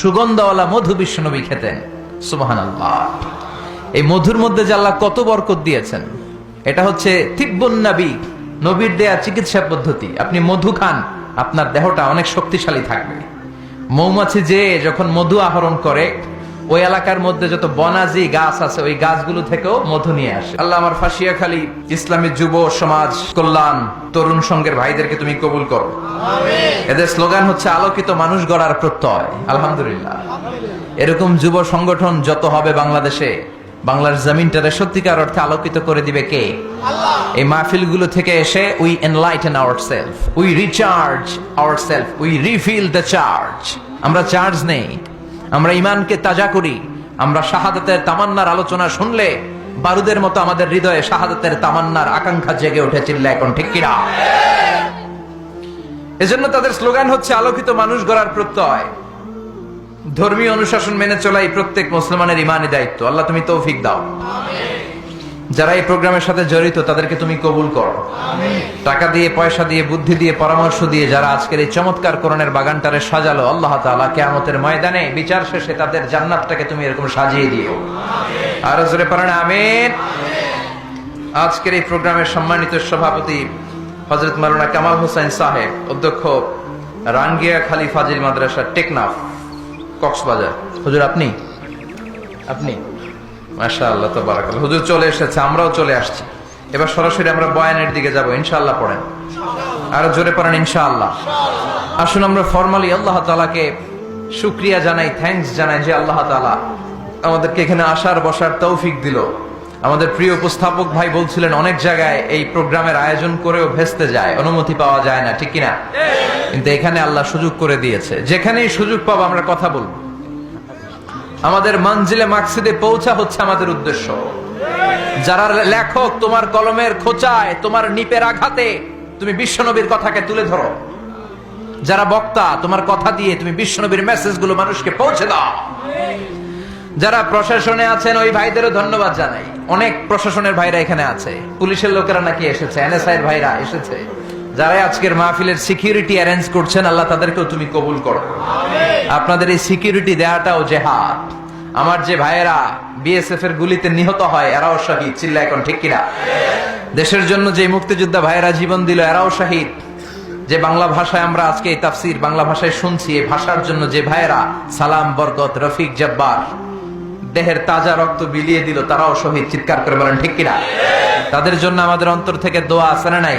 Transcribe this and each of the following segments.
সুগন্ধওয়ালা মধু বিশ্বনবী খেতেন। সুবাহান এই মধুর মধ্যে আল্লাহ কত বরকত দিয়েছেন, এটা হচ্ছে তিব্বন্নাবি নবীর দেয়া চিকিৎসা পদ্ধতি। আপনি মধু খান, আপনার দেহটা অনেক শক্তিশালী থাকবে। মৌমাছি যে যখন মধু আহরণ করে ওই এলাকার মধ্যে যত বনাজি গাছ আছে ওই গাছগুলো থেকেও মধু নিয়ে আসে। আল্লাহ আমার ফাঁসিয়া খালি ইসলামী যুব সমাজ কল্যাণ তরুণ সংঘের ভাইদেরকে তুমি কবুল করো। এদের স্লোগান হচ্ছে আলোকিত মানুষ গড়ার প্রত্যয়। আলহামদুলিল্লাহ। এরকম যুব সংগঠন যত হবে বাংলাদেশে বাংলার জমিনটারে সত্যিকার অর্থে আলোকিত করে দিবে কে? এই মাহফিলগুলো থেকে এসে we enlighten our self we recharge our self we refill the charge আমরা চার্জ নেই। আমরা ইমানকে তাজা করি, আমরা শাহাদাতের তামান্নার আলোচনা শুনলে বারুদের মতো আমাদের হৃদয়ে শাহাদাতের তামান্নার আকাঙ্ক্ষা জেগে উঠে চিল্লা এখন, ঠিক কিনা? এজন্য তাদের স্লোগান হচ্ছে, আলোকিত মানুষ গড়ার প্রত্যয়। ধর্মীয় অনুশাসন মেনে চলাই প্রত্যেক মুসলমানের ইমানি দায়িত্ব। আল্লাহ তুমি তৌফিক দাও। যারা এই প্রোগ্রামের সাথে জড়িত, তাদেরকে তুমি কবুল করো। টাকা দিয়ে, পয়সা দিয়ে, বুদ্ধি দিয়ে, পরামর্শ দিয়ে যারা আজকের এই চমৎকার করণের বাগানটারে সাজালো, আল্লাহ তাআলা কেয়ামতের ময়দানে বিচার শেষে তাদের জান্নাতটাকে তুমি এরকম সাজিয়ে দিও। আর জোরে পারেন আমিন। আজকের এই প্রোগ্রামের সম্মানিত সভাপতি হজরত মাওলানা কামাল হোসেন সাহেব, অধ্যক্ষ রাঙ্গিয়া খালি ফাজিল মাদ্রাসা টেকনাফ, কক্সবাজার। হুজুর, আপনি? আপনি? মাশা আল্লাহ তো বারাকাল হুজুর চলে এসেছে, আমরাও চলে আসছি। এবার সরাসরি আমরা বয়ানের দিকে যাব, ইনশাআল্লাহ পড়েন। আরও জোরে পড়েন, ইনশাআল্লাহ। আসুন আমরা ফর্মালি আল্লাহ তাআলাকে শুক্রিয়া জানাই থ্যাঙ্কস জানাই যে আল্লাহ তাআলা আমাদেরকে এখানে আসার, বসার তৌফিক দিল। আমাদের প্রিয় উপস্থাপক ভাই বলছিলেন, অনেক জায়গায় এই প্রোগ্রামের আয়োজন করেও ভেস্তে যায়, অনুমতি পাওয়া যায় না, ঠিক কিনা? কিন্তু এখানে আল্লাহ সুযোগ করে দিয়েছে। যেখানেই সুযোগ পাবো আমরা কথা বলব। আমাদের মঞ্জিলে মাকসিদে পৌঁছা হচ্ছে আমাদের উদ্দেশ্য। যারা লেখক, তোমার কলমের খোঁচায়, তোমার নিপের আঘাতে তুমি বিশ্বনবীর কথাকে তুলে ধরো। যারা বক্তা, তোমার কথা দিয়ে তুমি বিশ্বনবীর মেসেজগুলো মানুষকে পৌঁছে দাও। যারা প্রশাসনে আছেন, ওই ভাইদেরও ধন্যবাদ জানাই। অনেক প্রশাসনের ভাইরা এখানে আছে। পুলিশের লোকেরা নাকি এসেছে এনএসআই এর ভাইরা এসেছে। যারা আজকের মাহফিলের সিকিউরিটি অ্যারেঞ্জ করছেন আল্লাহ তাদেরকেও তুমি কবুল করো। আপনাদের এই সিকিউরিটি দেওয়াটাও জেহাদ। আমার যে ভাইয়েরা বিএসএফ এর গুলিতে নিহত হয় এরাও শহীদ। চিল্লা এখন ঠিক কিনা? দেশের জন্য যে মুক্তিযোদ্ধা ভাইয়েরা জীবন দিল এরাও শহীদ। যে বাংলা ভাষায় আমরা আজকে এই তাফসির বাংলা ভাষায় শুনছি এই ভাষার জন্য যে ভাইয়েরা সালাম বরকত রফিক জব্বার দেহের তাজা রক্ত বিলিয়ে দিল তারাও শহীদ। চিৎকার করে বলেন ঠিক কিনা? তাদের জন্য আমাদের অন্তর থেকে দোয়া আছে না নাই?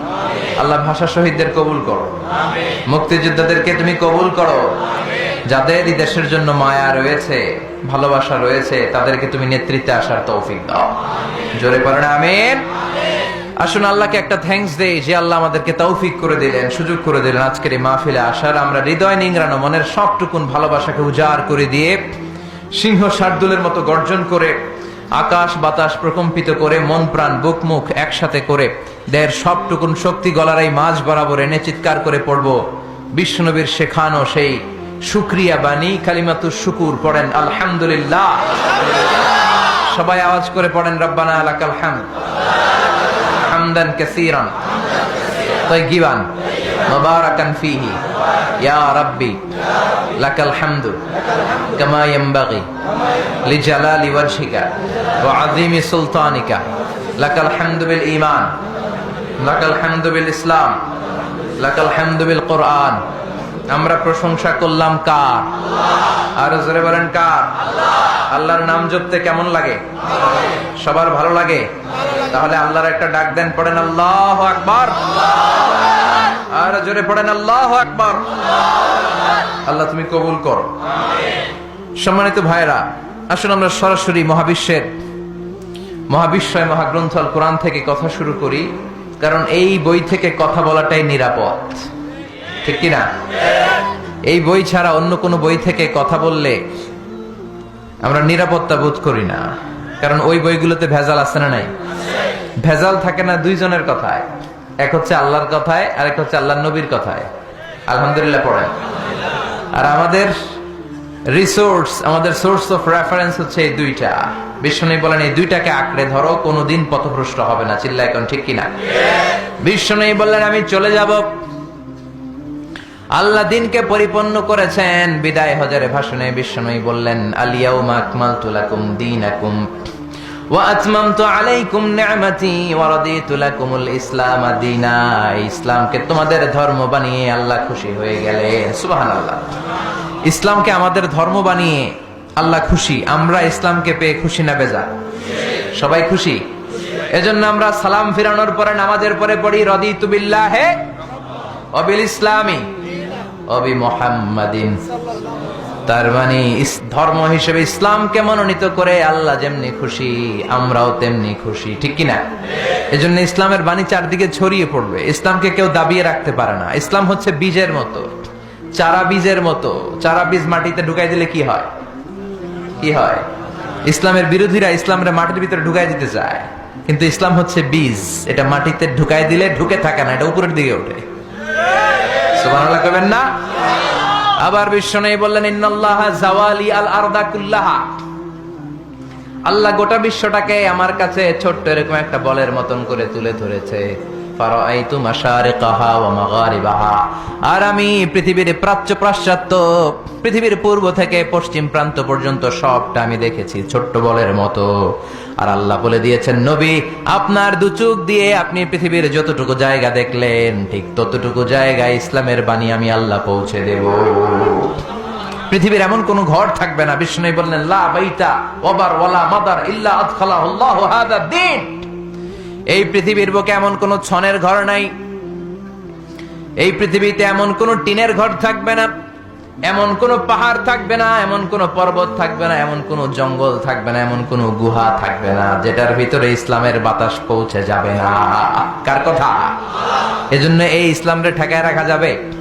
আল্লাহ ভাষা শহীদদের কবুল করো। মুক্তিযোদ্ধাদেরকে তুমি কবুল করো। যাদের এই দেশের জন্য মায়া রয়েছে ভালোবাসা রয়েছে তাদেরকে তুমি নেতৃত্বে আসার তৌফিক দাও। জোরে পড়েন আমিন। আসুন আল্লাহকে একটা থ্যাঙ্কস দেই যে আল্লাহ আমাদেরকে তৌফিক করে দিলেন সুযোগ করে দিলেন আজকের এই মাহফিলে আসার। আমরা হৃদয় নিংড়ানো মনের সবটুকুন ভালোবাসাকে উজাড় করে দিয়ে সিংহ শার্দুলের মতো গর্জন করে আকাশ বাতাস প্রকম্পিত করে মন প্রাণ বুক মুখ একসাথে করে দেহের সবটুকুন শক্তি গলার এই মাঝ বরাবর এনে চিৎকার করে পড়ব। বিষ্ণুনবীর শেখানো সেই সুক্রিয়া বাণী কালিমাতু শুকুর, পড়েন আলহামদুলিল্লাহ। সবাই আওয়াজ করে পড়েন, রব্বানা আলাকাল হাম হামদান কাসীরান। তাইয়িবান মুবারাকান ফীহি। ইয়া রাব্বি, লাকাল হামদু। কামা ইয়ামবাগি লিজালালি ওয়াজহিকা ওয়া আযীমি সুলতানিকা। লাকাল হামদুবিল ইমান লাকাল হামদুবিল ইসলাম, লাকাল হামদুবিল কোরআন। আমরা প্রশংসা করলাম কার? আর জোরে বলেন কার? আল্লাহর নাম জপতে কেমন লাগে? সবার ভালো লাগে? তাহলে আল্লাহর একটা ডাক দেন, পড়েন আল্লাহ আকবার। আর জোরে পড়েন আল্লাহ আকবার। আল্লাহ তুমি কবুল কর। সম্মানিত ভাইরা আসলে আমরা সরাসরি মহাবিশ্বের মহাবিশ্বয় মহাগ্রন্থ আল কোরআন থেকে কথা শুরু করি, কারণ এই বই থেকে কথা বলাটাই নিরাপদ। ঠিক কিনা? এই বই ছাড়া অন্য কোনো বই থেকে কথা বললে আমরা নিরাপত্তা বোধ করি না। কারণ ওই বইগুলোতে ভেজাল আছে না নাই? ভেজাল থাকে না দুইজনের কথায়। এক হচ্ছে আল্লাহর কথায় আর এক হচ্ছে আল্লাহ নবীর কথায়। আলহামদুলিল্লাহ পড়ে আর আমাদের রিসোর্স আমাদের সোর্স অফ রেফারেন্স হচ্ছে এই দুইটা। বিশ্বনবী বলেন, এই দুইটাকে আঁকড়ে ধরো, কোনোদিন পথভ্রষ্ট হবে না। চিল্লা এখন ঠিক কিনা? বিশ্বনবী বললেন, আমি চলে যাব। আল্লাহ দিনকে পরিপূর্ণ করেছেন। বিদায় হজারে ভাষণে বিশ্বনবী বললেন আলিয়াউমা আকমালতু লাকুম দীনাকুম ওয়া আতমামতু আলাইকুম নি'মাতি ওয়া রাদিতু লাকুমুল ইসলাম দীনা। ইসলামকে তোমাদের ধর্ম বানিয়ে আল্লাহ খুশি হয়ে গেলেন সুবহানাল্লাহ। ইসলামকে আমাদের ধর্ম বানিয়ে আল্লাহ খুশি, আমরা ইসলামকে পেয়ে খুশি না বেজা। সবাই খুশি? এজন্য আমরা সালাম ফিরানোর পরে, নামাজের পরে পড়ি, রদিতু বিল্লাহে অবিল ইসলামী, অবি মোহাম্মদিন। তার মানে ধর্ম হিসেবে ইসলামকে মনোনীত করে আল্লাহ যেমনি খুশি, আমরাও তেমনি খুশি। ঠিক কিনা? এজন্য ইসলামের বাণী চারদিকে ছড়িয়ে পড়বে। ইসলামকে কেউ দাবিয়ে রাখতে পারে না। ইসলাম হচ্ছে বীজের মতো। চারা বীজের মতো। চারা বীজ মাটিতে ঢুকাই দিলে কি হয়? কি হয়? ইসলামের বিরোধীরা ইসলামের মাটির ভিতরে ঢুকাই দিতে চায়। কিন্তু ইসলাম হচ্ছে বীজ। এটা মাটিতে ঢুকাই দিলে ঢুকে থাকে না, এটা উপরের দিকে ওঠে। কবেন না? আবার বিশ্ব নেই বললেন আল্লাহ গোটা বিশ্বটাকে আমার কাছে ছোট্ট এরকম একটা বলের মতন করে তুলে ধরেছে। আর আমি পৃথিবীর প্রাচ্য পাশ্চাত্য, পৃথিবীর পূর্ব থেকে পশ্চিম প্রান্ত পর্যন্ত সবটা আমি দেখেছি, ছোট্ট বলের মতো। আর আল্লাহ বলে দিয়েছেন, নবী, আপনার দু চোখ দিয়ে আপনি পৃথিবীর যতটুকু জায়গা দেখলেন, ঠিক ততটুকু জায়গায় ইসলামের বাণী আমি আল্লাহ পৌঁছে দেব। পৃথিবীর এমন কোন ঘর থাকবে না বিষ্ণু বললেন, লা বাইতা ওবার ওয়ালা মাদার ইল্লা আদখালাহু আল্লাহু হাদা দ্বীন। এই পৃথিবীর বুকে এমন কোন ছনের ঘর নাই। এই পৃথিবীতে এমন কোন টিনের ঘর থাকবে না, এমন কোন পাহাড় থাকবে না, এমন কোন পর্বত থাকবে না, এমন কোন জঙ্গল থাকবে না, এমন কোন গুহা থাকবে না, যেটার ভিতরে ইসলামের বাতাস পৌঁছে যাবে না। কার কথা? এজন্য এই ইসলামরে ঠেকায় রাখা যাবে?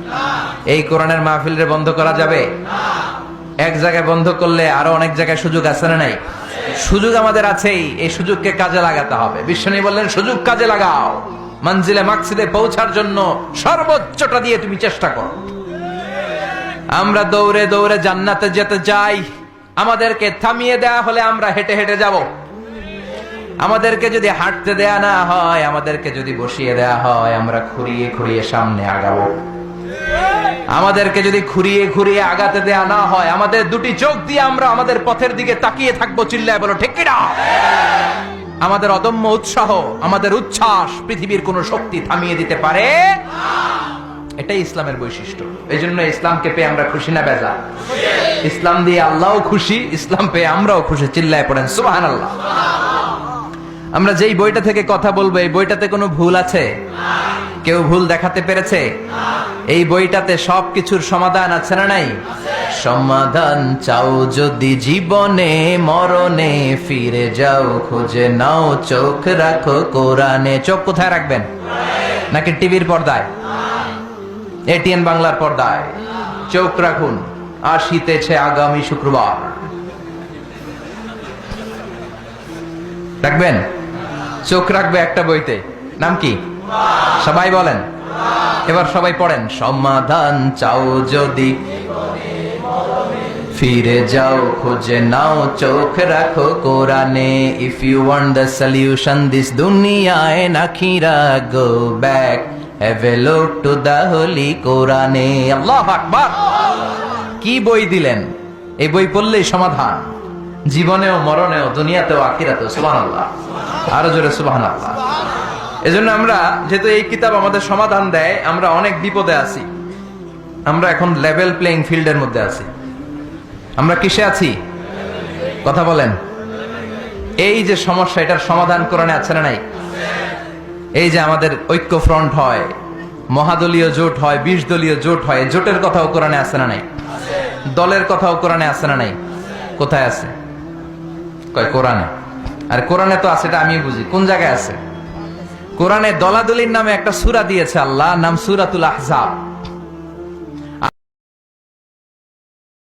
এই কোরআনের মাহফিলরে বন্ধ করা যাবে? এক জায়গায় বন্ধ করলে আরও অনেক জায়গায় সুযোগ আছে না নাই? সুযোগ আমাদের আছেই, এই সুযোগকে কাজে লাগাতে হবে। বিশ্বনী বললেন, সুযোগ কাজে লাগাও। মঞ্জিলে, মাকসিদে পৌঁছার জন্য সর্বোচ্চটা দিয়ে তুমি চেষ্টা করো। আমরা দৌড়ে দৌড়ে জান্নাতে যেতে চাই। আমাদেরকে থামিয়ে দেয়া হলে আমরা হেঁটে হেঁটে যাব। আমাদেরকে যদি হাঁটতে দেয়া না হয়, আমাদেরকে যদি বসিয়ে দেয়া হয়, আমরা খুঁড়িয়ে খুঁড়িয়ে সামনে আগাবো। আমাদেরকে যদি খুঁড়িয়ে খুঁড়িয়ে আগাতে দেয়া না হয়, আমাদের দুটি চোখ দিয়ে আমরা আমাদের পথের দিকে তাকিয়ে থাকব, চিল্লায় বলো, ঠিক আমাদের অদম্য উৎসাহ, আমাদের উচ্ছ্বাস পৃথিবীর কোন শক্তি থামিয়ে দিতে পারে। এটাই ইসলামের বৈশিষ্ট্য। এই জন্য ইসলামকে পেয়ে আমরা খুশি না বেজা ইসলাম দিয়ে আল্লাহও খুশি, ইসলাম পেয়ে আমরাও খুশি, চিল্লায় পড়েন সুবাহান আল্লাহ আমরা যেই বইটা থেকে কথা বলব, এই বইটাতে কোনো ভুল আছে? কেউ ভুল দেখাতে পেরেছে? এই বইটাতে সব কিছুর সমাধান আছে না নাই? সমাধান চাও যদি জীবনে, মরণে ফিরে যাও, খুঁজে নাও, চোখ রাখো, কোরআনে। চোখ কোথায় রাখবেন? নাকি টিভির পর্দায়? এটিএন বাংলার পর্দায়। চোখ রাখুন, আসিতেছে আগামী শুক্রবার। রাখবেন? চোখ রাখবে একটা বইতে। নাম কি? সবাই বলেন। এবার সবাই পড়েন। সমাধান চাও যদি। ফিরে যাও, খুঁজে নাও, চোখ রাখো কোরআনে। If you want the solution this দুনিয়ায় নাখিরা go back have a look to the holy কোরআনে। আল্লাহ আকবার। কি বই দিলেন? এই বই পড়লেই সমাধান। জীবনেও, মরণেও, দুনিয়াতেও আকিরাতেও আখিরাতেও, সুবহানাল্লাহ। আরও জোরে সুবহানাল্লাহ। এজন্য আমরা, যেহেতু এই কিতাব আমাদের সমাধান দেয়, আমরা অনেক বিপদে আছি। আমরা এখন লেভেল প্লেইং ফিল্ডের মধ্যে আছি। আমরা কিসে আছি? কথা বলেন। এই যে সমস্যা, এটার সমাধান কোরআনে আছে না নাই? এই যে আমাদের ঐক্য ফ্রন্ট হয়, মহাদলীয় জোট হয় বিশ দলীয় জোট হয় জোটের কথাও কোরআনে আছে না নাই? দলের কথাও কোরআনে আছে না নাই? কোথায় আছে? কয়, কোরআনে? আর কোরআনে তো আছে, এটা আমি বুঝি। কোন জায়গায় আছে? কোরআনে দলাদলির নামে একটা সুরা দিয়েছে আল্লাহ, নাম সুরাতুল আহজাব।